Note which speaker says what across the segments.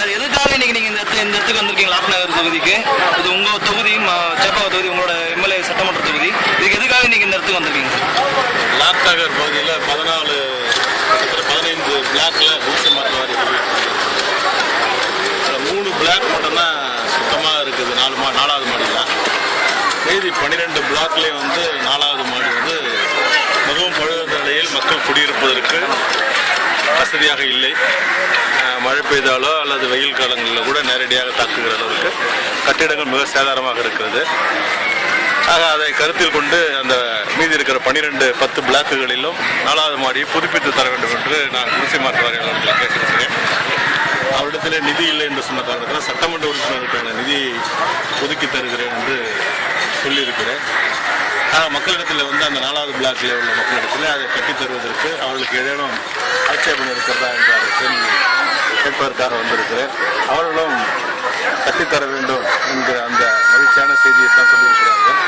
Speaker 1: Sir எதுக்காக இன்னைக்கு நீங்க இந்த இடத்து- இந்த இடத்துக்கு வந்திருக்கீங்க? லாப்நகர் தொகுதிக்கு. இது உங்க தொகுதி ம- சேப்பாவை தொகுதி உங்களோட எம்எல்ஏ சட்டமன்ற தொகுதி. இதுக்கு எதுக்காக நீங்க இந்த இடத்துக்கு வந்திருக்கீங்க? சார்
Speaker 2: லாக் நகர் பகுதியில் பதினாலு பதினைந்து பிளாக்ல பூசி மாற்றுவாரி மூணு பிளாக் மட்டும்தான் சுத்தமாக இருக்குது. நாலு மா நாலாவது மாடியில் மீதி பன்னிரெண்டு பிளாக்லேயும் வந்து நாலாவது மாடி வந்து மிகவும் பழுத நிலையில் மக்கள் குடியிருப்பதற்கு வசதியாக இல்லை. மழை பெய்தாலோ அல்லது வெயில் காலங்களில் கூட நேரடியாக தாக்குகிற அளவுக்கு கட்டிடங்கள் மிக சேதாரமாக இருக்கிறது. ஆக அதை கருத்தில் கொண்டு அந்த மீதி இருக்கிற பன்னிரெண்டு பத்து பிளாக்குகளிலும் நாலாவது மாடியை புதுப்பித்து தர வேண்டும் என்று நான் குடிசை மாற்று வாரியத்தில் கேட்டிருக்கிறேன். அவரிடத்தில் நிதி இல்லை என்று சொன்ன காரணத்தில் சட்டமன்ற உறுப்பினருக்கான நிதியை ஒதுக்கி தருகிறேன் என்று சொல்லியிருக்கிறேன். ஆனால் மக்களிடத்தில் வந்து அந்த நாலாவது பிளாக்கில் உள்ள மக்களிடத்தில் அதை கட்டித்தருவதற்கு அவர்களுக்கு ஏதேனும் ஆட்சேபம் இருக்கிறதா என்ற அதை கேள்வி கேட்பதற்காக வந்திருக்கிறேன். அவர்களும் கட்டித்தர வேண்டும் என்கிற அந்த மகிழ்ச்சியான செய்தியை தான் சொல்லியிருக்கிறார்கள்.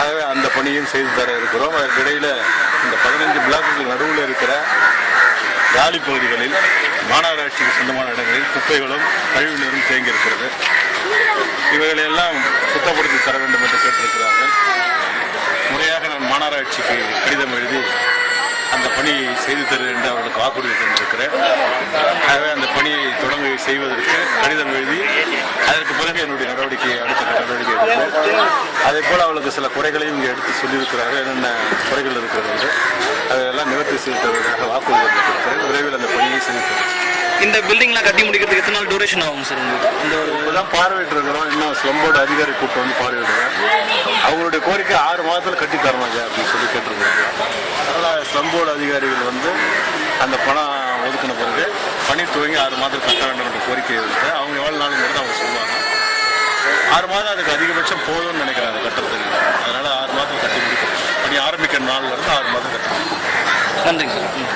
Speaker 2: ஆகவே அந்த பணியும் செய்து தர இருக்கிறோம். அதற்கிடையில் இந்த பதினைஞ்சு பிளாக்குகள் நடுவில் இருக்கிற காலி பகுதிகளில் மாநகராட்சிக்கு சொந்தமான இடங்களில் குப்பைகளும் கழிவுநீரும் தேங்கி இருக்கிறது இவைகளையெல்லாம் சுத்தப்படுத்தி தர வேண்டும் என்று கேட்டிருக்கிறார்கள். முறையாக நான் மாநகராட்சிக்கு கடிதம் எழுதி அந்த பணியை செய்து தருவேன் என்று அவர்களுக்கு வாக்குறுதி தந்திருக்கிறேன் ஆகவே அந்த பணியை தொடங்க செய்வதற்கு கடிதம் எழுதி அதற்கு பிறகு என்னுடைய நடவடிக்கை அடுத்த நடவடிக்கை எடுப்பேன். அதே போல் அவளுக்கு சில குறைகளையும் இங்கே எடுத்து சொல்லியிருக்கிறார்கள். என்னென்ன குறைகள் இருக்கிறது என்று அதையெல்லாம் நிவர்த்தி செய்து தருவதாக வாக்குறுதி தந்திருக்கிறேன் விரைவில் அந்த பணியை செய்து தருவேன்
Speaker 1: இந்த பில்டிங்லாம் கட்டி முடிக்கிறதுக்கு எத்தனை நாள் டூரேஷன் ஆகும் சார் உங்களுக்கு? இந்த ஒரு
Speaker 2: பார்வையிட்டு இருக்கிறோம் இன்னும் ஸ்லம்போர்டு அதிகாரி கூட்டம் வந்து பார்வையிடுவேன் அவங்களுடைய கோரிக்கை ஆறு மாதத்தில் கட்டி தரணும் ஐயா அப்படின்னு சொல்லி கேட்டிருக்காங்க. அதனால் ஸ்லம்போர்டு அதிகாரிகள் வந்து அந்த பணம் ஒதுக்கின பிறகு துவங்கி ஆறு மாதம் கட்ட வேண்டும் என்ற கோரிக்கை இருக்கு. அவங்க எவ்வளோ நாளுங்கிறது அவங்க சொல்லுவாங்க. ஆறு மாதம் அதுக்கு அதிகபட்சம் போதும்னு நினைக்கிறேன் அந்த கட்டுறதுக்கு அதனால் ஆறு மாதம் கட்டி முடிக்கும் பணி ஆரம்பிக்கிற நாள்லேருந்து ஆறு மாதம் கட்டணும்.
Speaker 1: நன்றிங்க சார். ம்.